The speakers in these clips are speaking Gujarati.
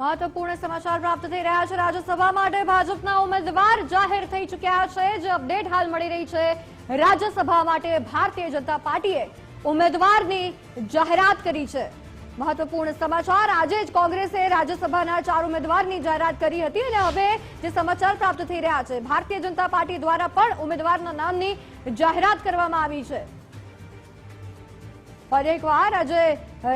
મહત્વપૂર્ણ સમાચાર પ્રાપ્ત થઈ રહ્યા છે. રાજ્યસભા માટે ભાજપના ઉમેદવાર જાહેર થઈ ચૂક્યા છે. જે અપડેટ હાલ મળી રહી છે. રાજ્યસભા માટે ભારતીય જનતા પાર્ટીએ ઉમેદવારની જાહેરાત કરી છે. મહત્વપૂર્ણ સમાચાર, આજે જ કોંગ્રેસે રાજ્યસભાના ચાર ઉમેદવારની જાહેરાત કરી હતી અને હવે જે સમાચાર પ્રાપ્ત થઈ રહ્યા છે, ભારતીય જનતા પાર્ટી દ્વારા પણ ઉમેદવારના નામની જાહેરાત કરવામાં આવી છે. ફરી એકવાર આજે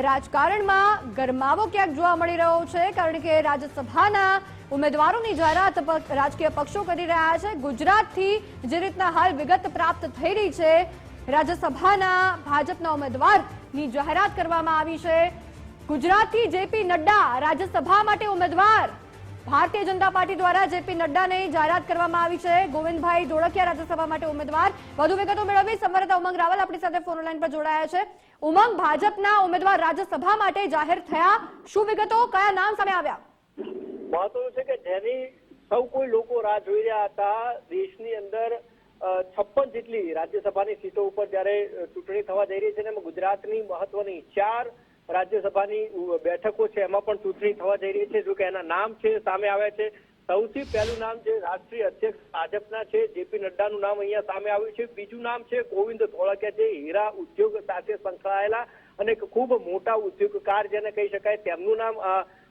રાજકારણમાં ગરમાવો ક્યાંક જોવા મળી રહ્યો છે, કારણ કે રાજ્યસભાના ઉમેદવારોની જાહેરાત રાજકીય પક્ષો કરી રહ્યા છે. ગુજરાતથી જે રીતના હાલ વિગત પ્રાપ્ત થઈ રહી છે, રાજ્યસભાના ભાજપના ઉમેદવારની જાહેરાત કરવામાં આવી છે. ગુજરાતથી જેપી નડ્ડા રાજ્યસભા માટે ઉમેદવાર. ભારતીય જનતા પાર્ટી દ્વારા જેપી નડ્ડાને જાહેરાત કરવામાં આવી છે. ગોવિંદભાઈ ધોળકિયા રાજ્યસભા માટે ઉમેદવાર. વધુ વિગતો મેળવી સંવાદદાતા ઉમંગ રાવલ આપણી સાથે ફોન લાઈન પર જોડાયા છે. ઉમંગ ભાજપના ઉમેદવાર રાજ્યસભા માટે જાહેર થયા. શું વિગતો? કયા નામ સામે આવ્યા? મહત્વનું છે કે જેની સૌ કોઈ લોકો રાહ જોઈ રહ્યા હતા, દેશની અંદર છપ્પન જેટલી રાજ્યસભાની સીટો ઉપર જ્યારે ચૂંટણી થવા જઈ રહી છે એમાં ગુજરાતની મહત્વની ચાર રાજ્યસભાની બેઠકો છે, એમાં પણ ચૂંટણી થવા જઈ રહી છે. જો કે એના નામ છે, સામે આવ્યા છે. સૌથી પહેલું નામ જે રાષ્ટ્રીય અધ્યક્ષ ભાજપના છે જેપી નડ્ડાનું નામ અહીંયા સામે આવ્યું છે. બીજું નામ છે, ગોવિંદ ધોળકિયા જે હીરા ઉદ્યોગ સાથે સંકળાયેલા અને ખૂબ મોટા ઉદ્યોગકાર જેને કહી શકાય, તેમનું નામ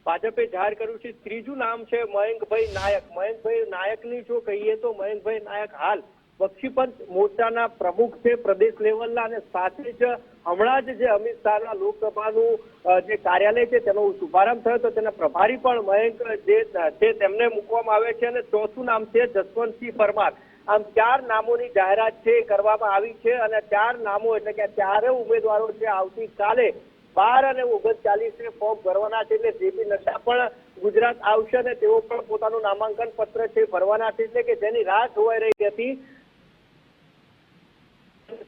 ભાજપે જાહેર કર્યું છે. ત્રીજું નામ છે મયંકભાઈ નાયક. મયંકભાઈ નાયકની જો કહીએ તો મયંકભાઈ નાયક હાલ બક્ષીપંચ મોરચાના પ્રમુખ છે પ્રદેશ લેવલના અને સાથે જ હમણાં જ જે અમિત શાહના લોકસભાનું જે કાર્યાલય છે તેનો શુભારંભ થયો તો તેના પ્રભારી પણ મયંક જે છે તેમને મૂકવામાં આવે છે અને ચોથું નામ છે જસવંતસિંહ પરમાર. આમ ચાર નામોની જાહેરાત છે કરવામાં આવી છે અને ચાર નામો એટલે કે ચારે ઉમેદવારો છે આવતીકાલે બાર અને ઓગણચાલીસે ફોર્મ ભરવાના છે એટલે જેપી નડ્ડા પણ ગુજરાત આવશે અને તેઓ પણ પોતાનું નામાંકન પત્ર છે ભરવાના છે એટલે કે જેની રાહ જોવાઈ રહી હતી.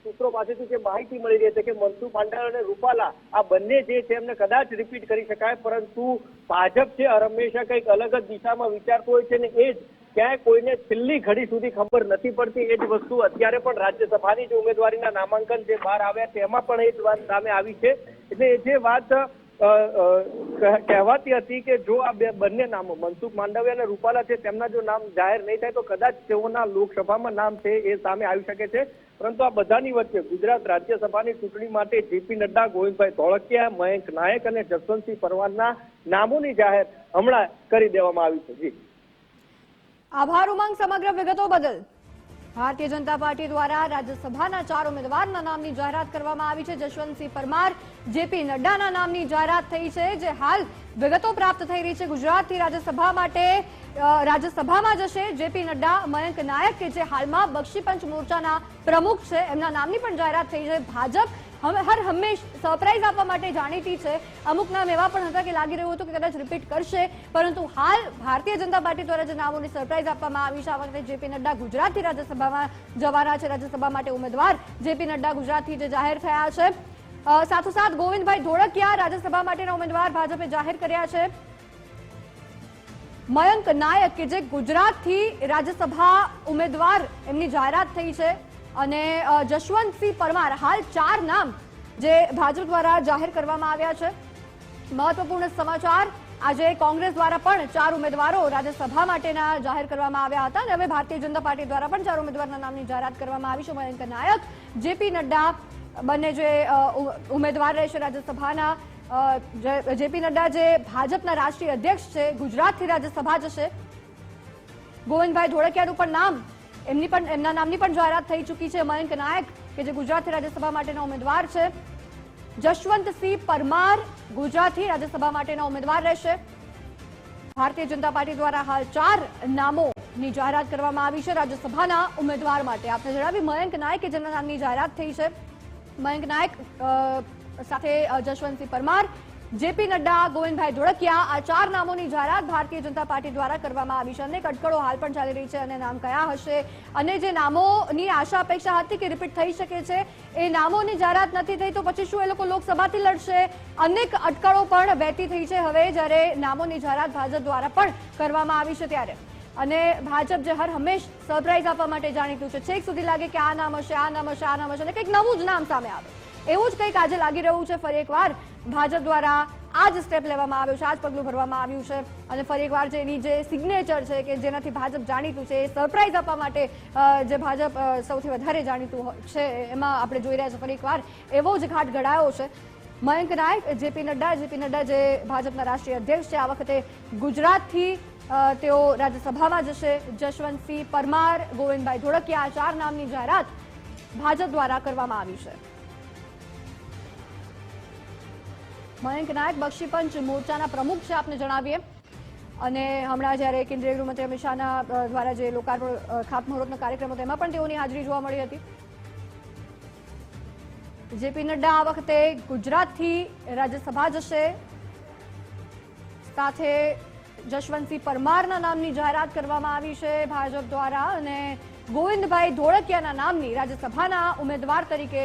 સૂત્રો પાસેથી જે માહિતી મળી રહી છે કે મનસુખ માંડવિયા અને રૂપાલા, આ બંને જે છે એમને કદાચ રિપીટ કરી શકાય, પરંતુ ભાજપ છે હંમેશા કંઈક અલગ જ દિશામાં વિચારતું હોય છે ને એ જ ક્યાંય કોઈને છેલ્લી ઘડી સુધી ખબર નથી પડતી. એ જ વસ્તુ અત્યારે પણ રાજ્યસભાની જે ઉમેદવારીના નામાંકન જે બહાર આવ્યા તેમાં પણ એ જ વાત સામે આવી છે. એટલે જે વાત કહેવાતી હતી કે જો આ બે, બંને નામો, મનસુખ માંડવિયા અને રૂપાલા છે, તેમના જો નામ જાહેર નહીં થાય તો કદાચ તેઓના લોકસભામાં નામ છે એ સામે આવી શકે છે. પરંતુ આ બધાની વચ્ચે ગુજરાત રાજ્યસભાની ચૂંટણી માટે જેપી નડ્ડા, ગોવિંદભાઈ ધોળકિયા, મયંક નાયક અને જસવંતસિંહ પરમારના નામોની જાહેર હમણાં કરી દેવામાં આવી છે. જી. આભાર ઉમંગ સમગ્ર વિગતો બદલ. ભારતીય જનતા પાર્ટી દ્વારા રાજ્યસભાના ચાર ઉમેદવારના નામની જાહેરાત કરવામાં આવી છે. જશવંતસિંહ પરમાર, જેપી નડ્ડાના નામની જાહેરાત થઈ છે, જે હાલ વિગતો પ્રાપ્ત થઈ રહી છે ગુજરાતથી. રાજ્યસભા માટે રાજ્યસભામાં જશે જેપી નડ્ડા, મયંક નાયક, કે જે હાલમાં બક્ષીપંચ મોરચાના પ્રમુખ છે. એમના નામની પણ જાહેરાત થઈ છે. ભાજપ હર હંમેશ સરપ્રાઈઝ આપવા માટે જાણીતી છે. અમુક નામ એવા પણ હતા કે લાગી રહ્યું હતું કે કદાચ રિપીટ કરશે. પરંતુ હાલ ભારતીય જનતા પાર્ટી દ્વારા જે નામોની સરપ્રાઈઝ આપવામાં આવી છે, આ વખતે જેપી નડ્ડા ગુજરાતથી રાજ્યસભામાં જવાના છે, રાજ્યસભા માટે ઉમેદવાર જેપી નડ્ડા ગુજરાતથી જે જાહેર થયા છે. સાથોસાથ ગોવિંદભાઈ ધોળકિયા રાજ્યસભા માટેના ઉમેદવાર ભાજપે જાહેર કર્યા છે. મયંક નાયક કે જે ગુજરાતથી રાજ્યસભા ઉમેદવાર એમની જાહેરાત થઈ છે. અને જશવંતસિંહ પરમાર, હાલ ચાર નામ જે ભાજપ દ્વારા જાહેર કરવામાં આવ્યા છે. મહત્વપૂર્ણ સમાચાર, આજે કોંગ્રેસ દ્વારા પણ ચાર ઉમેદવારો રાજ્યસભા માટેના જાહેર કરવામાં આવ્યા હતા અને હવે ભારતીય જનતા પાર્ટી દ્વારા પણ ચાર ઉમેદવારના નામની જાહેરાત કરવામાં આવી છે. મયંક નાયક, જેપી નડ્ડા બંને જે ઉમેદવાર રહેશે રાજ્યસભાના જેપી નડ્ડા જે ભાજપના રાષ્ટ્રીય અધ્યક્ષ છે, ગુજરાતથી રાજ્યસભા જશે. ગોવિંદભાઈ ધોળકિયાનું પણ નામ એમની પણ એમના નામની પણ જાહેરાત થઈ ચૂકી છે મયંક નાયક, કે જે ગુજરાતથી રાજ્યસભા માટેના ઉમેદવાર છે. જશવંતસિંહ પરમાર ગુજરાતથી રાજ્યસભા માટેના ઉમેદવાર રહેશે. ભારતીય જનતા પાર્ટી દ્વારા હાલ ચાર નામોની જાહેરાત કરવામાં આવી છે રાજ્યસભાના ઉમેદવાર માટે. આપને જણાવી મયંક નાયક જેના નામની જાહેરાત થઈ છે. મયંક નાયક સાથે જશવંતસિંહ પરમાર જેપી નડ્ડા, ગોવિંદભાઈ ધોળકિયા આ ચાર નામોની જાહેરાત ભારતીય જનતા પાર્ટી દ્વારા કરવામાં આવી છે. અનેક અટકળો હાલ પણ ચાલી રહી છે અને નામ કયા હશે? અને જે નામોની આશા અપેક્ષા હતી કે રિપીટ થઈ શકે છે, એ નામોની જાહેરાત નથી થઈ તો પછી શું એ લોકો લોકસભાથી લડશે? અનેક અટકળો પણ વહેતી થઈ છે હવે જ્યારે નામોની જાહેરાત ભાજપ દ્વારા પણ કરવામાં આવી છે ત્યારે. અને ભાજપ જે હર હંમેશ સરપ્રાઈઝ આપવા માટે જાણીતું છે. છેક સુધી લાગે કે આ નામ હશે, આ નામ હશે, આ નામ હશે અને કંઈક નવું જ નામ સામે આવે. એવું જ કંઈક આજે લાગી રહ્યું છે. ફરી એકવાર ભાજપ દ્વારા આ જ સ્ટેપ લેવામાં આવ્યો છે આ જ પગલું ભરવામાં આવ્યું છે. અને ફરી એકવાર જે એની જે સિગ્નેચર છે કે જેનાથી ભાજપ જાણીતું છે, એ સરપ્રાઈઝ આપવા માટે જે ભાજપ સૌથી વધારે જાણીતું છે, એમાં આપણે જોઈ રહ્યા છીએ ફરી એકવાર. એવો જ ઘાટ ઘડાયો છે. મયંક નાયક, જેપી નડ્ડા જેપી નડ્ડા જે ભાજપના રાષ્ટ્રીય અધ્યક્ષ છે, આ વખતે ગુજરાતથી તેઓ રાજ્યસભામાં જશે. જશવંતસિંહ પરમાર, ગોવિંદભાઈ ધોળકિયા, આ ચાર નામની જાહેરાત ભાજપ દ્વારા કરવામાં આવી છે. મયંક નાયક બક્ષીપંચ મોરચાના પ્રમુખ છે, આપને જણાવીએ. અને હમણાં જ્યારે કેન્દ્રીય ગૃહમંત્રી અમિત શાહના દ્વારા જે લોકાર્પણ ખાતમુહૂર્તનો કાર્યક્રમ હતો, એમાં પણ તેઓની હાજરી જોવા મળી હતી. જેપી નડ્ડા આ વખતે ગુજરાતથી રાજ્યસભા જશે. સાથે જશવંતસિંહ પરમારના નામની જાહેરાત કરવામાં આવી છે ભાજપ દ્વારા અને ગોવિંદભાઈ ધોળકિયાના નામની રાજ્યસભાના ઉમેદવાર તરીકે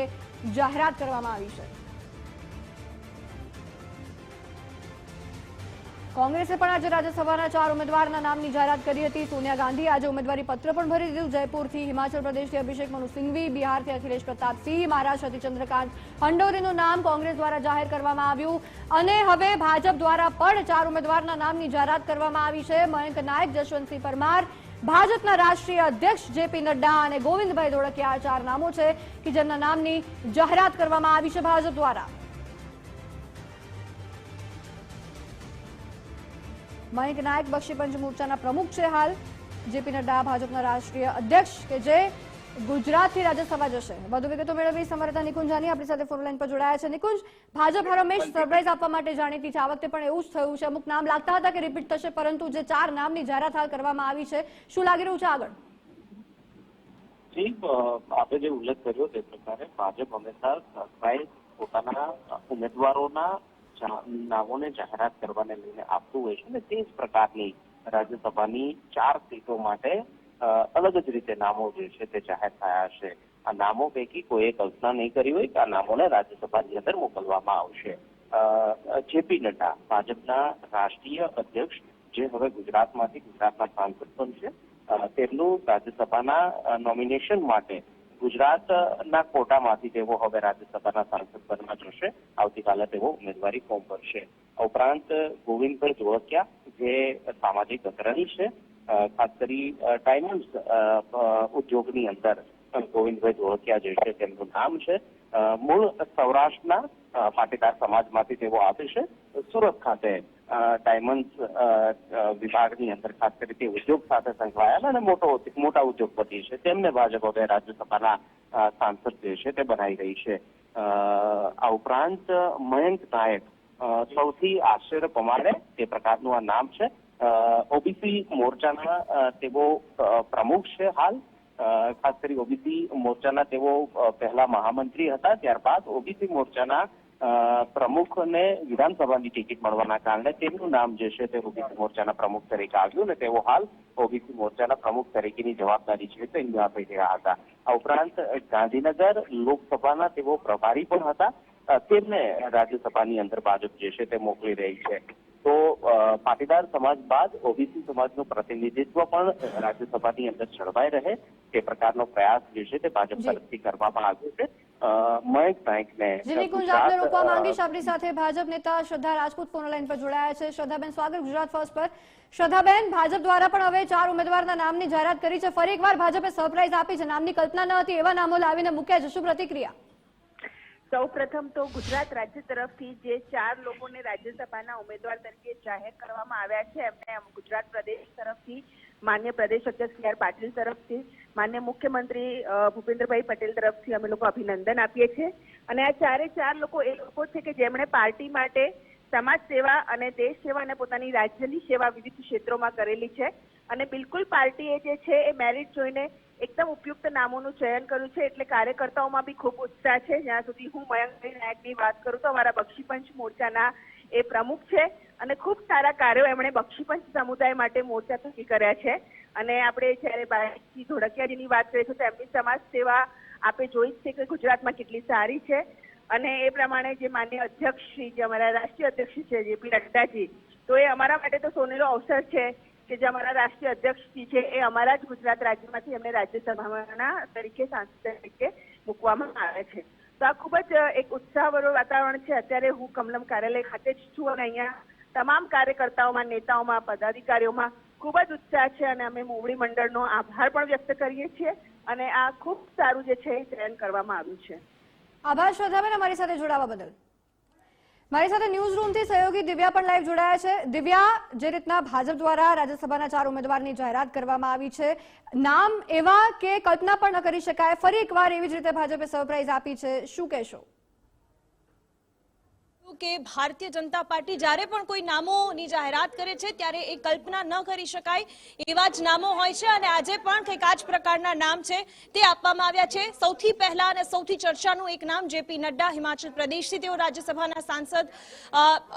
જાહેરાત કરવામાં આવી છે. કોંગ્રેસે પણ આજે રાજ્યસભાના ચાર ઉમેદવારના નામની જાહેરાત કરી હતી. સોનિયા ગાંધી આજે ઉમેદવારી પત્ર પણ ભરી દીધું. જયપુરથી હિમાચલ પ્રદેશથી અભિષેક મનુ સિંઘવી, બિહારથી અખિલેશ પ્રતાપસિંહ મહારાષ્ટ્રથી ચંદ્રકાંત હંડોરીનું નામ કોંગ્રેસ દ્વારા જાહેર કરવામાં આવ્યું. અને હવે ભાજપ દ્વારા પણ ચાર ઉમેદવારના નામની જાહેરાત કરવામાં આવી છે. મયંક નાયક, જશવંતસિંહ પરમાર, ભાજપના રાષ્ટ્રીય અધ્યક્ષ જેપી નડ્ડા અને ગોવિંદભાઈ ધોળકિયા આ ચાર નામો છે કે જેમના નામની જાહેરાત કરવામાં આવી છે ભાજપ દ્વારા. મયંક નાયક બક્ષીપંચ મોરચાના પ્રમુખ છે હાલ. જેપી નડ્ડા ભાજપના રાષ્ટ્રીય અધ્યક્ષ કે જે ગુજરાતથી રાજ્યસભા જશે. વધુ વિગતો મેળવી સમરતા નિકુંજાની આપણી સાથે ફોન પર જોડાયા છે. નિકુંજ, ભાજપ હરમેશ સરપ્રાઈઝ આપવા માટે જાણીતી છે. આ વખતે પણ એવું જ થયું છે. અમુક નામ લાગતા હતા કે રિપીટ થશે, પરંતુ જે ચાર નામની જાહેરાત હાલ કરવામાં આવી છે, શું લાગી રહ્યું છે આગળ? જી આપે જે ઉલ્લેખ કર્યો તે પ્રકારે ભાજપ હંમેશા સરપ્રાઈઝ પોતાના ઉમેદવારોના નામોને જાહેરાત કરવાને લઈને આપતું હોય છે અને તે જ પ્રકારની રાજ્યસભાની ચાર સીટો માટે અલગ જ રીતે નામો જે છે તે જાહેર થયા છે આ નામો પૈકી કોઈએ કલ્પના નહીં કરી હોય કે આ નામોને રાજ્યસભાની અંદર મોકલવામાં આવશે. જેપી નડ્ડા, ભાજપના રાષ્ટ્રીય અધ્યક્ષ, જે હવે ગુજરાતમાંથી ગુજરાતના સાંસદ છે તેમનું રાજ્યસભાના નોમિનેશન માટે ગુજરાતના કોટામાંથી તેઓ હવે રાજ્યસભાના સાંસદ બનવા જશે. આવતીકાલે તેઓ ઉમેદવારી ફોર્મ ભરશે. આ ઉપરાંત ગોવિંદભાઈ ધોળકિયા જે સામાજિક અગ્રણી છે ખાસ કરી અ, ઉદ્યોગની અંદર ગોવિંદભાઈ ધોળકિયા જે છે તેમનું નામ છે. મૂળ સૌરાષ્ટ્રના પાટીદાર સમાજમાંથી તેઓ આવે છે. સુરત ખાતે અ, વિભાગની અંદર ખાસ કરી તે ઉદ્યોગ સાથે સંકળાયેલા અને મોટો મોટા ઉદ્યોગપતિ છે. તેમને ભાજપ હવે રાજ્યસભાના સાંસદ જે છે તે બનાવી રહી છે. આ ઉપરાંત મયંક નાયક સૌથી આશ્ચર્ય પમાડે તે પ્રકારનું આ નામ છે. ઓબીસી મોરચાના તેઓ પ્રમુખ છે હાલ. ખાસ કરી ઓબીસી મોરચાના તેઓ પહેલા મહામંત્રી હતા, ત્યારબાદ ઓબીસી મોરચાના પ્રમુખને વિધાનસભાની ટિકિટ મળવાના કારણે તેમનું નામ જે છે તે ઓબીસી મોરચાના પ્રમુખ તરીકે આવ્યું અને તેઓ હાલ ઓબીસી મોરચાના પ્રમુખ તરીકેની જવાબદારી છે તે નિભાવી રહ્યા હતા. આ ઉપરાંત ગાંધીનગર લોકસભાના તેઓ પ્રભારી પણ હતા. તેમને રાજ્યસભાની અંદર ભાજપ જે છે તે મોકલી રહી છે. તો પાટીદાર સમાજ બાદ ઓબીસી સમાજનું પ્રતિનિધિત્વ પણ રાજ્યસભાની અંદર જળવાઈ રહે તે પ્રકારનો પ્રયાસ જે છે તે ભાજપ તરફથી કરવામાં આવ્યો છે. મયંક નાયકને જી નિકુંજ આપને રોકવા માંગીશ આપણી સાથે ભાજપ નેતા શ્રદ્ધા રાજપૂત ફોન લાઈન પર જોડાયા છે. શ્રદ્ધાબેન સ્વાગત ગુજરાત ફર્સ્ટ પર. શ્રદ્ધાબેન ભાજપ દ્વારા પણ હવે ચાર ઉમેદવારના નામની જાહેરાત કરી છે. ફરી એકવાર ભાજપે સરપ્રાઈઝ આપી છે. નામની કલ્પના ન હતી એવા નામો લાવીને મૂક્યા છે. શું પ્રતિક્રિયા? સૌ પ્રથમ તો ગુજરાત રાજ્ય તરફથી જે ચાર લોકોને રાજ્યસભાના ઉમેદવાર તરીકે જાહેર કરવામાં આવ્યા છે, એમને ગુજરાત પ્રદેશ તરફથી, માન્ય પ્રદેશ અધ્યક્ષ સી આર પાટીલ તરફથી, માન્ય મુખ્યમંત્રી ભૂપેન્દ્રભાઈ પટેલ તરફથી અમે લોકો અભિનંદન આપીએ છીએ. અને આ ચારે ચાર લોકો એ લોકો છે કે જેમણે પાર્ટી માટે સમાજ સેવા અને દેશ સેવા અને પોતાની રાજ્યની સેવા વિવિધ ક્ષેત્રોમાં કરેલી છે. અને બિલકુલ પાર્ટીએ જે છે એ મેરિટ જોઈને એકદમ ઉપયુક્ત નામોનું ચયન કર્યું છે. એટલે કાર્યકર્તાઓમાં બી ખૂબ ઉત્સાહ છે. જ્યાં સુધી હું મયંકભાઈ નાયકની વાત કરું તો અમારા બક્ષીપંચ મોરચાના એ પ્રમુખ છે. અને ખૂબ સારા કાર્યો એમણે બક્ષીપંચ સમુદાય માટે મોરચા થકી કર્યા છે. અને આપણે જ્યારે બાળકી ધોળકિયાજીની વાત કરીએ તો એમની સમાજ સેવા આપે જોઈ છે કે ગુજરાતમાં કેટલી સારી છે. અને એ પ્રમાણે જે માન્ય અધ્યક્ષ જે અમારા રાષ્ટ્રીય અધ્યક્ષ છે જેપી નડ્ડાજી, તો એ અમારા માટે તો સોનેરો અવસર છે. કે જે અમારા રાષ્ટ્રીય અધ્યક્ષજી છે, એ અમારા જ ગુજરાત રાજ્યમાંથી એમને રાજ્યસભાના તરીકે સાંસદ તરીકે મૂકવામાં આવે છે. તો આ ખૂબ જ એક ઉત્સાહભર્યું વાતાવરણ છે. અત્યારે હું કમલમ કાર્યાલય ખાતે જ છું અને અહીંયા તમામ કાર્યકર્તાઓમાં, નેતાઓમાં, પદાધિકારીઓમાં ખૂબ જ ઉત્સાહ છે અને અમે મોવડી મંડળનો આભાર પણ વ્યક્ત કરીએ છીએ અને આ ખૂબ સારું જે છે એ ચયન કરવામાં આવ્યું છે. આભાર શ્રદ્ધાબેન અમારી સાથે જોડાવા બદલ. મારી સાથે ન્યૂઝ રૂમથી સહયોગી દિવ્યા પણ લાઈવ જોડાયા છે. દિવ્યા, જે રીતના ભાજપ દ્વારા રાજ્યસભાના ચાર ઉમેદવારની જાહેરાત કરવામાં આવી છે, નામ એવા કે કલ્પના પણ ન કરી શકાય. ફરી એકવાર એવી જ રીતે ભાજપે સરપ્રાઈઝ આપી છે. શું કહેશો? કે ભારતીય જનતા પાર્ટી જ્યારે પણ કોઈ નામોની જાહેરાત કરે છે, ત્યારે એ કલ્પના ન કરી શકાય. એવા જ નામો હોય છે અને આજે પણ કંઈક આ જ પ્રકારના નામ છે તે આપવામાં આવ્યા છે. સૌથી પહેલા અને સૌથી ચર્ચાનું એક નામ જેપી નડ્ડા, હિમાચલ પ્રદેશથી તેઓ રાજ્યસભાના સાંસદ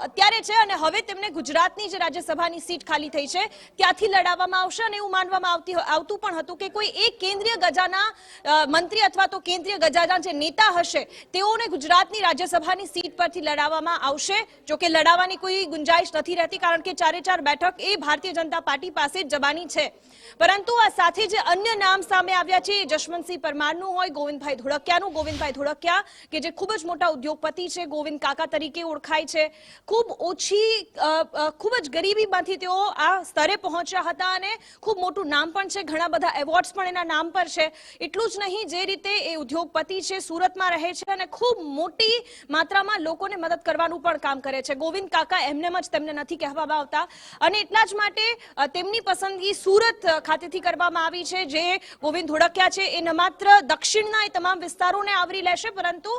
અત્યારે છે અને હવે તેમને ગુજરાતની જે રાજ્યસભાની સીટ ખાલી થઈ છે. ત્યાંથી લડાવવામાં આવશે અને એવું માનવામાં આવતી આવતું પણ હતું કે કોઈ એક કેન્દ્રીય ગજાના મંત્રી અથવા તો કેન્દ્રીય ગજાના જે નેતા હશે, તેઓને ગુજરાતની રાજ્યસભાની સીટ પરથી લડાવવામાં આવશે. જો કે લડાવવાની કોઈ ગુંજાઈશ નથી રહેતી, કારણ કે ચારે ચાર બેઠક એ ભારતીય જનતા પાર્ટી પાસે જવાની છે. પરંતુ આ સાથે જે અન્ય નામ સામે આવ્યા છે. જશવંતસિંહ પરમારનું હોય, ગોવિંદભાઈ ધોળકિયાનું. ગોવિંદભાઈ ધોળકિયા, કે જે ખૂબ જ મોટા ઉદ્યોગપતિ છે, ગોવિંદ કાકા તરીકે ઓળખાય છે. ખૂબ ઓછી ખૂબ જ ગરીબીમાંથી તેઓ આ સ્તરે પહોંચ્યા હતા અને ખૂબ મોટું નામ પણ છે. ઘણા બધા એવોર્ડ્સ પણ એના નામ પર છે. એટલું જ નહીં, જે રીતે એ ઉદ્યોગપતિ છે, સુરતમાં રહે છે અને ખૂબ મોટી માત્રામાં લોકોને મદદ કરવાનું પણ કામ કરે છે. ગોવિંદ કાકા એમનેમ જ તેમને નથી કહેવામાં આવતા. અને એટલા જ માટે તેમની પસંદગી સુરત ખાતેથી કરવામાં આવી છે, જે ગોવિંદ ધોળકિયા છે. એ ન માત્ર દક્ષિણના એ તમામ વિસ્તારોને આવરી લેશે, પરંતુ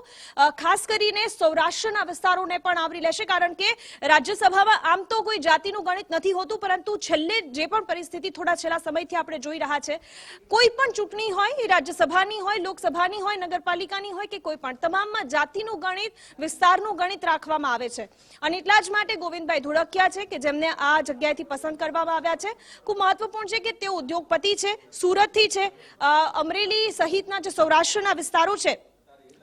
ખાસ કરીને સૌરાષ્ટ્રના વિસ્તારોને પણ આવરી લેશે, કારણ કે રાજ્યસભામાં આમ તો કોઈ જાતિનું ગણિત નથી હોતું, પરંતુ છેલ્લે જે પણ પરિસ્થિતિ થોડા છેલ્લા સમયથી આપણે જોઈ રહ્યા છે, કોઈ પણ ચૂંટણી હોય, એ રાજ્યસભાની હોય, લોકસભાની હોય, નગરપાલિકાની હોય કે કોઈ પણ, તમામમાં જાતિનું ગણિત, વિસ્તારનું ગણિત રાખવામાં આવે છે. અને એટલા જ માટે ગોવિંદભાઈ ધોળકિયા છે કે જેમને આ જગ્યાએથી પસંદ કરવામાં આવ્યા છે. ખૂબ મહત્વપૂર્ણ છે કે તેઓ ઉદ્યોગપતિ છે, સુરતથી છે. અમરેલી સહિતના જે સૌરાષ્ટ્રના વિસ્તારો છે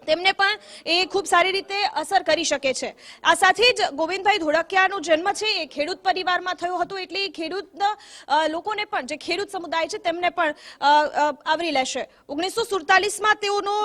તેમને પણ એ ખૂબ સારી રીતે અસર કરી શકે છે. આ સાથે જ ગોવિંદભાઈ ધોળકિયાનો જન્મ છે, એ ખેડૂત પરિવારમાં થયો હતો એટલે એ ખેડૂત લોકોને પણ, જે ખેડૂત સમુદાય છે તેમને પણ આવરી લેશે. ઓગણીસો સુડતાલીસમાં તેઓનો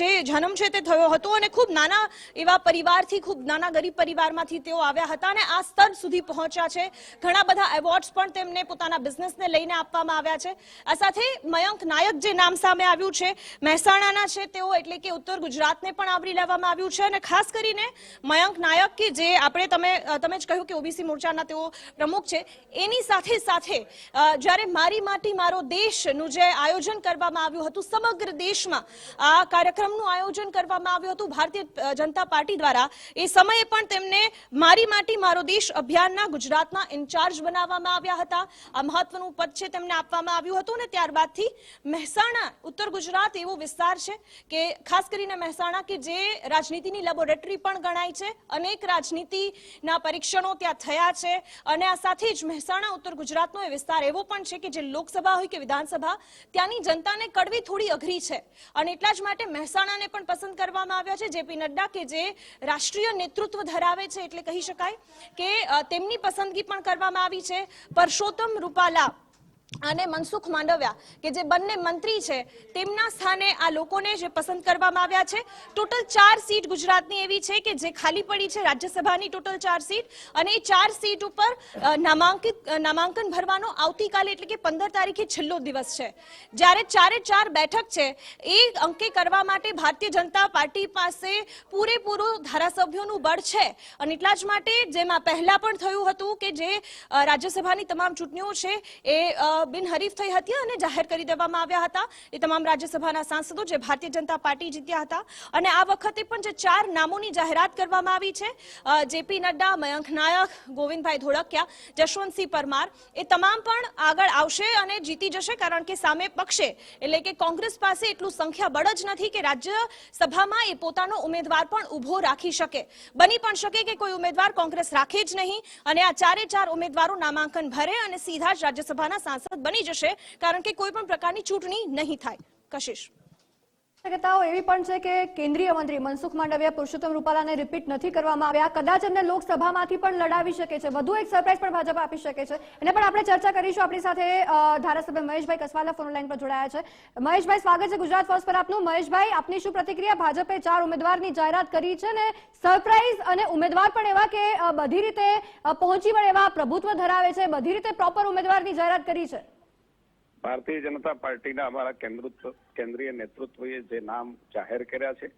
જે જન્મ છે તે થયો હતો અને ખૂબ નાના એવા પરિવારથી, ખૂબ નાના ગરીબ પરિવારમાંથી તેઓ આવ્યા હતા અને આ સ્તર સુધી પહોંચ્યા છે. ઘણા બધા એવોર્ડ્સ પણ તેમને પોતાના બિઝનેસને લઈને આપવામાં આવ્યા છે. આ સાથે મયંક નાયક જે નામ સામે આવ્યું છે, મહેસાણાના છે તેઓ એટલે કે ઉત્તર ગુજરાતને પણ આવરી લેવામાં આવ્યું છે અને ખાસ કરીને મયંક નાયક કે જે આપણે તમે તમે જ કહ્યું કે ઓબીસી મોરચાના તેઓ પ્રમુખ છે, એની સાથે સાથે જ્યારે મારી માટી મારો દેશનું જે આયોજન કરવામાં આવ્યું હતું, સમગ્ર દેશમાં આ કાર્યક્રમનું આયોજન કરવામાં આવ્યું હતું, ભારતીય જનતા પાર્ટી દ્વારા, એ સમયે પણ તેમને મારી માટી મારો દેશ અભિયાનના ગુજરાતના ઇન્ચાર્જ બનાવવામાં આવ્યા હતા. આ મહત્વનું પદ છે તેમને આપવામાં આવ્યું હતું અને ત્યારબાદથી મહેસાણા, ઉત્તર ગુજરાત એવો વિસ્તાર છે કે ખાસ કરીને મહેસાણા કે જે રાજનીતિની લેબોરેટરી પણ ગણાય છે, અનેક રાજનીતિના પરીક્ષણો ત્યાં થયા છે અને આ સાથે જ મહેસાણા, ઉત્તર ગુજરાતનો એ વિસ્તાર એવો પણ છે કે જે લોકસભા હોય કે વિધાનસભા, ત્યાંની જનતાને કડવી થોડી અઘરી છે. અને એટલા જ માટે મહેસાણાને પણ પસંદ કરવામાં આવ્યા છે. જેપી નડ્ડા કે જે રાષ્ટ્રીય નેતૃત્વ ધરાવે છે, એટલે કહી શકાય કે તેમની પસંદગી પણ કરવામાં આવી છે. પરસોત્તમ રૂપાલા અને મનસુખ માંડવિયા, કે જે બંને મંત્રી છે, તેમના સ્થાને આ લોકોને જે પસંદ કરવામાં આવ્યા છે. ટોટલ ચાર સીટ ગુજરાતની એવી છે કે જે ખાલી પડી છે રાજ્યસભાની ટોટલ ચાર સીટ. અને એ ચાર સીટ ઉપર નામાંકિત નામાંકન ભરવાનો આવતીકાલે એટલે કે પંદર તારીખે છેલ્લો દિવસ છે. જ્યારે ચારે ચાર બેઠક છે, એ અંકે કરવા માટે ભારતીય જનતા પાર્ટી પાસે પૂરેપૂરું ધારાસભ્યોનું બળ છે. અને એટલા જ માટે જેમાં પહેલા પણ થયું હતું કે જે રાજ્યસભાની તમામ ચૂંટણીઓ છે, એ બિનહરીફ થઈ હતી અને જાહેર કરી દેવામાં આવ્યા હતા. એ તમામ રાજ્યસભાના સાંસદો જે ભારતીય જનતા પાર્ટી જીત્યા હતા. અને આ વખતે પણ જે ચાર નામોની જાહેરાત કરવામાં આવી છે જેપી નડ્ડા, મયંક નાયક, ગોવિંદભાઈ ધોળકિયા, જશવંતસિંહ પરમાર, એ તમામ પણ આગળ આવશે અને જીતી જશે કારણ કે સામે પક્ષે, એટલે કે કોંગ્રેસ પાસે એટલું સંખ્યાબળ જ નથી કે રાજ્યસભામાં એ પોતાનો ઉમેદવાર પણ ઊભો રાખી શકે. બની પણ શકે કે કોઈ ઉમેદવાર કોંગ્રેસ રાખે જ નહીં અને આ ચારે ચાર ઉમેદવારો નામાંકન ભરે અને સીધા જ રાજ્યસભાના સાંસદ બની જશે કારણ કે કોઈ પણ પ્રકારની ચૂંટણી નહીં થાય. કશિશ. શક્યતાઓ એવી પણ છે કે કેન્દ્રીય મંત્રી મનસુખ માંડવિયા પુરુષોત્તમ રૂપાલાને રિપીટ નથી કરવામાં આવ્યા. કદાચ એમને લોકસભામાંથી પણ લડાવી શકે છે. વધુ એક સરપ્રાઈઝ પણ ભાજપ આપી શકે છે. એને પણ આપણે ચર્ચા કરીશું. આપણી સાથે ધારાસભ્ય મહેશભાઈ કસવાલા ફોન લાઈન પર જોડાયા છે. મહેશભાઈ, સ્વાગત છે ગુજરાત ફર્સ્ટ પર આપનું. મહેશભાઈ, આપની શું પ્રતિક્રિયા? ભાજપે ચાર ઉમેદવારની જાહેરાત કરી છે ને સરપ્રાઈઝ અને ઉમેદવાર પણ એવા કે બધી રીતે પહોંચી વળે એવા પ્રભુત્વ ધરાવે છે. બધી રીતે પ્રોપર ઉમેદવારની જાહેરાત કરી છે. ભારતીય જનતા પાર્ટીના અમારા કેન્દ્રીય નેતૃત્વએ જે નામ જાહેર કર્યા છે,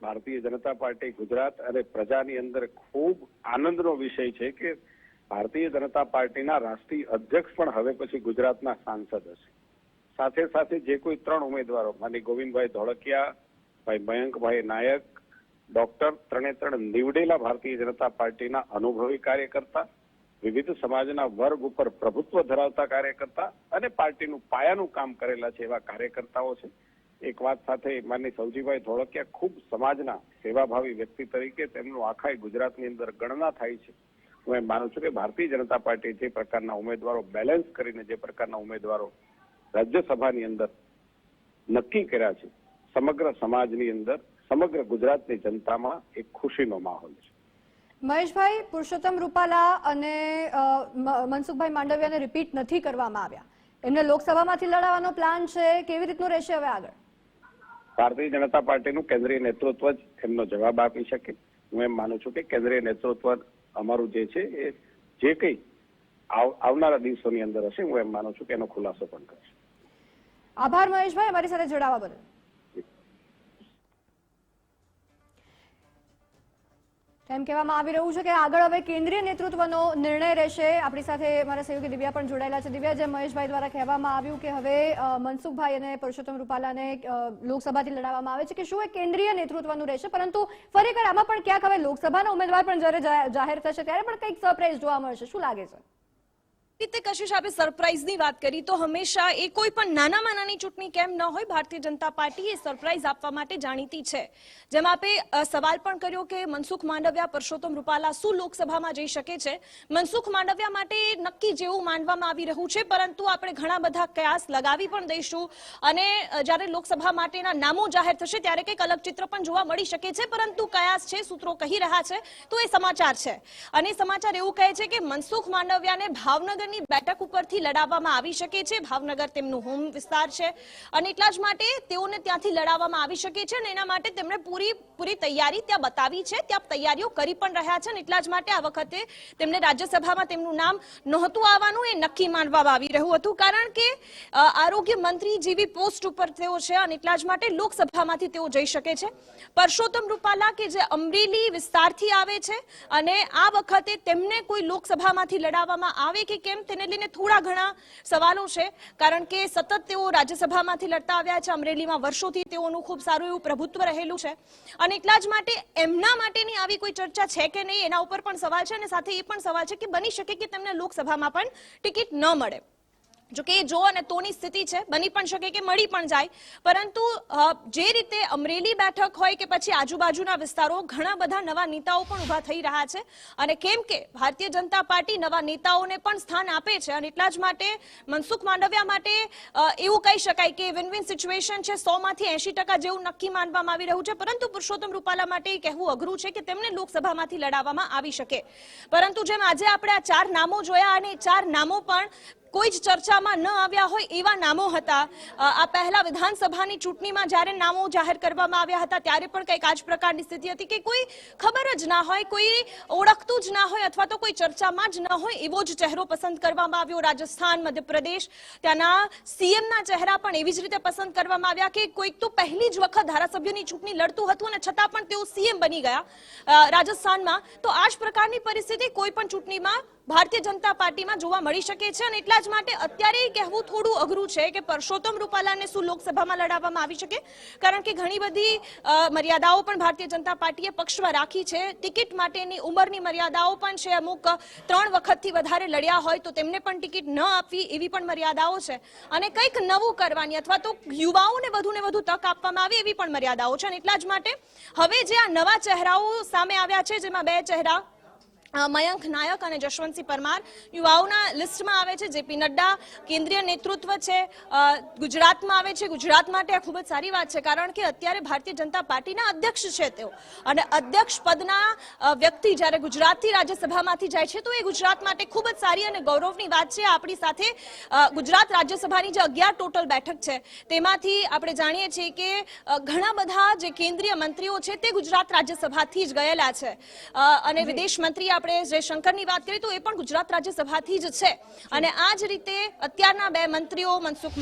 ભારતીય જનતા પાર્ટી ગુજરાત અને પ્રજાની અંદર ખૂબ આનંદનો વિષય છે કે ભારતીય જનતા પાર્ટીના રાષ્ટ્રીય અધ્યક્ષ પણ હવે પછી ગુજરાતના સાંસદ હશે. સાથે સાથે જે કોઈ ત્રણ ઉમેદવારો માની ગોવિંદભાઈ ધોળકિયા, ભાઈ મયંકભાઈ નાયક, ડોક્ટર ત્રણે ત્રણ નીવડેલા ભારતીય જનતા પાર્ટીના અનુભવી કાર્યકર્તા વિવિધ સમાજના વર્ગ ઉપર પ્રભુત્વ ધરાવતા કાર્યકર્તા અને પાર્ટીનું પાયાનું કામ કરેલા છે એવા કાર્યકર્તાઓ છે. એક વાત સાથે માનની સૌજીભાઈ ધોળકિયા ખૂબ સમાજના સેવાભાવી વ્યક્તિ તરીકે તેમનું આખા ગુજરાતની અંદર ગણના થાય છે. હું એમ માનું છું કે ભારતીય જનતા પાર્ટી જે પ્રકારના ઉમેદવારો બેલેન્સ કરીને જે પ્રકારના ઉમેદવારો રાજ્યસભાની અંદર નક્કી કર્યા છે, સમગ્ર સમાજની અંદર, સમગ્ર ગુજરાતની જનતામાં એક ખુશીનો માહોલ છે. મહેશભાઈ પુરુષોત્તમ રૂપાલા અને મનસુખભાઈ માંડવિયાને રિપીટ નથી કરવામાં આવ્યા. એમને લોકસભામાંથી લડાવવાનો પ્લાન છે. કેવી રીતનું રહેશે હવે આગળ? ભારતીય જનતા પાર્ટીનું કેન્દ્રીય નેતૃત્વ જ એમનો જવાબ આપી શકે. હું એમ માનું છું કે કેન્દ્રીય નેતૃત્વ અમારું જે છે એ જે કંઈ આવ- આવનારા દિવસોની અંદર હશે હું એમ માનું છું કે એનો ખુલાસો પણ કરશે. આભાર મહેશભાઈ. અમારી સાથે જોડાવા બદલ. એમ કહેવામાં આવી રહ્યું છે કે આગળ હવે કેન્દ્રીય નેતૃત્વનો નિર્ણય રહેશે. આપણી સાથે મારા સહયોગી દિવ્યા પણ જોડાયેલા છે. દિવ્યા, જે મહેશભાઈ દ્વારા કહેવામાં આવ્યું કે હવે મનસુખભાઈ અને પુરુષોત્તમ રૂપાલાને લોકસભાથી લડાવવામાં આવે છે કે શું એ કેન્દ્રીય નેતૃત્વનું રહેશે? પરંતુ ફરીકર આમાં પણ ક્યાંક હવે લોકસભાના ઉમેદવાર પણ જ્યારે જાહેર થશે ત્યારે પણ કંઈક સરપ્રાઈઝ જોવા મળશે. શું લાગે છે? રીતે કશિશ આપે સરપ્રાઇઝની વાત કરી, તો હંમેશા એ કોઈ પણ નાનામાં નાની ચૂંટણી કેમ ન હોય, ભારતીય જનતા પાર્ટી એ સરપ્રાઇઝ આપવા માટે જાણીતી છે. જેમ આપે સવાલ પણ કર્યો કે મનસુખ માંડવિયા, પરસોત્તમ રૂપાલા શું લોકસભામાં જઈ શકે છે? મનસુખ માંડવિયા માટે નક્કી જેવું માનવામાં આવી રહ્યું છે, પરંતુ આપણે ઘણા બધા કયાસ લગાવી પણ દઈશું. અને જ્યારે લોકસભા માટેના નામો જાહેર થશે, ત્યારે કંઈક અલગ ચિત્ર પણ જોવા મળી શકે છે, પરંતુ કયાસ છે, સૂત્રો કહી રહ્યા છે, તો એ સમાચાર છે. અને સમાચાર એવું કહે છે કે મનસુખ માંડવિયાને ભાવનગરની બેઠક ઉપરથી લડાવવામાં આવી શકે છે. ભાવનગર તેમનું હોમ વિસ્તાર છે અને એટલા જ માટે તેઓને ત્યાંથી લડાવવામાં આવી શકે છે અને એના માટે તેમણે પૂરી પૂરી તૈયારી ત્યાં બતાવી છે. ત્યાં તૈયારીઓ કરી પણ રહ્યા છે અને એટલા જ માટે આ વખતે તેમને રાજ્યસભામાં તેમનું નામ નહોતું આવવાનું એ નક્કી માનવામાં આવી રહ્યું હતું. કારણ કે આરોગ્ય મંત્રી જેવી પોસ્ટ ઉપર તેઓ છે અને એટલા જ માટે લોકસભામાંથી તેઓ જઈ શકે છે. પરસોત્તમ રૂપાલા કે જે અમરેલી વિસ્તારથી આવે છે અને આ વખતે તેમને કોઈ લોકસભામાંથી લડાવવામાં આવે કે કેમ? તેને લઈને થોડા ઘણા સવાલો છે, કારણ કે સતત તેઓ રાજ્યસભામાંથી લડતા આવ્યા છે. અમરેલીમાં વર્ષોથી તેઓનું ખૂબ સારું એવું પ્રભુત્વ રહેલું છે. અને એટલા જ માટે એમના માટેની આવી કોઈ ચર્ચા છે કે નહીં, એના ઉપર પણ સવાલ છે અને સાથે એ પણ સવાલ છે કે બની શકે કે તેમને લોકસભામાં પણ ટિકિટ ન મળે. જો કે એ જો અને તોની સ્થિતિ છે, બની પણ શકે કે મળી પણ જાય. પરંતુ જે રીતે અમરેલી બેઠક હોય કે પછી આજુબાજુના વિસ્તારો, ઘણા બધા નવા નેતાઓ પણ ઊભા થઈ રહ્યા છે. અને કેમ કે ભારતીય જનતા પાર્ટી નવા નેતાઓને પણ સ્થાન આપે છે અને એટલા જ માટે મનસુખ માંડવિયા માટે એવું કહી શકાય કે વિન વિન સિચ્યુએશન છે. સો માંથી એસી ટકા જેવું નક્કી માનવામાં આવી રહ્યું છે. પરંતુ પુરુષોત્તમ રૂપાલા માટે એ કહેવું અઘરું છે કે તેમને લોકસભામાંથી લડાવવામાં આવી શકે. પરંતુ જેમ આજે આપણે આ ચાર નામો જોયા અને ચાર નામો પણ કોઈ જ ચર્ચામાં ન આવ્યા હોય એવા નામો હતા. આ પહેલા વિધાનસભાની ચૂંટણીમાં જ્યારે નામો જાહેર કરવામાં આવ્યા હતા, ત્યારે પણ કંઈક આ જ પ્રકારની સ્થિતિ હતી કે કોઈ ખબર જ ના હોય, કોઈ ઓળખતું જ ના હોય અથવા તો કોઈ ચર્ચામાં જ ન હોય એવો જ ચહેરો પસંદ કરવામાં આવ્યો. રાજસ્થાન, મધ્યપ્રદેશ, ત્યાંના સીએમના ચહેરા પણ એવી જ રીતે પસંદ કરવામાં આવ્યા કે કોઈક તો પહેલી જ વખત ધારાસભ્યની ચૂંટણી લડતું હતું અને છતાં પણ તેઓ સીએમ બની ગયા રાજસ્થાનમાં. તો આ જ પ્રકારની પરિસ્થિતિ કોઈ પણ ચૂંટણીમાં ભારતીય જનતા પાર્ટીમાં જોવા મળી શકે છે અને એટલા જ માટે અત્યારે કહેવું થોડું અઘરું છે કે પરસોત્તમ રૂપાલાને શું લોકસભામાં લડાવવામાં આવી શકે? કારણ કે ઘણી બધી મર્યાદાઓ પણ ભારતીય જનતા પાર્ટીએ પક્ષમાં રાખી છે. ટિકિટ માટેની ઉંમરની મર્યાદાઓ પણ છે. અમુક ત્રણ વખતથી વધારે લડ્યા હોય તો તેમને પણ ટિકિટ ન આપવી એવી પણ મર્યાદાઓ છે. અને કંઈક નવું કરવાની અથવા તો યુવાઓને વધુ ને વધુ તક આપવામાં આવે એવી પણ મર્યાદાઓ છે. અને એટલા જ માટે હવે જે આ નવા ચહેરાઓ સામે આવ્યા છે, જેમાં બે ચહેરા મયંક નાયક અને જશવંતસિંહ પરમાર યુવાઓના લિસ્ટમાં આવે છે. જેપી નડ્ડા કેન્દ્રીય નેતૃત્વ છે. ગુજરાતમાં આવે છે. ગુજરાત માટે આ ખૂબ જ સારી વાત છે. કારણ કે અત્યારે ભારતીય જનતા પાર્ટીના અધ્યક્ષ છે તેઓ. અને અધ્યક્ષ પદના વ્યક્તિ જ્યારે ગુજરાતથી રાજ્યસભામાંથી જાય છે તો એ ગુજરાત માટે ખૂબ જ સારી અને ગૌરવની વાત છે. આપણી સાથે ગુજરાત રાજ્યસભાની જે અગિયાર ટોટલ બેઠક છે તેમાંથી આપણે જાણીએ છીએ કે ઘણા બધા જે કેન્દ્રીય મંત્રીઓ છે તે ગુજરાત રાજ્યસભાથી જ ગયેલા છે. અને વિદેશ મંત્રી આપણે જયશંકરની વાત કરીએ તો એ પણ ગુજરાત રાજ્યસભાથી જ છે. અને આ જ રીતે અત્યારના બે મંત્રીઓ મનસુખ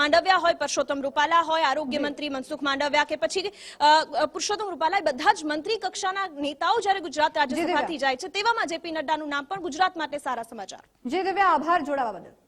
માંડવિયા હોય પરસોત્તમ રૂપાલા હોય આરોગ્ય મંત્રી મનસુખ માંડવિયા કે પછી પુરુષોત્તમ રૂપાલા એ બધા જ મંત્રી કક્ષાના નેતાઓ જ્યારે ગુજરાત રાજ્યસભાથી જાય છે તેવામાં જેપી નડ્ડાનું નામ પણ ગુજરાત માટે સારા સમાચાર. જે દિવ્યા આભાર જોડાવા બદલ.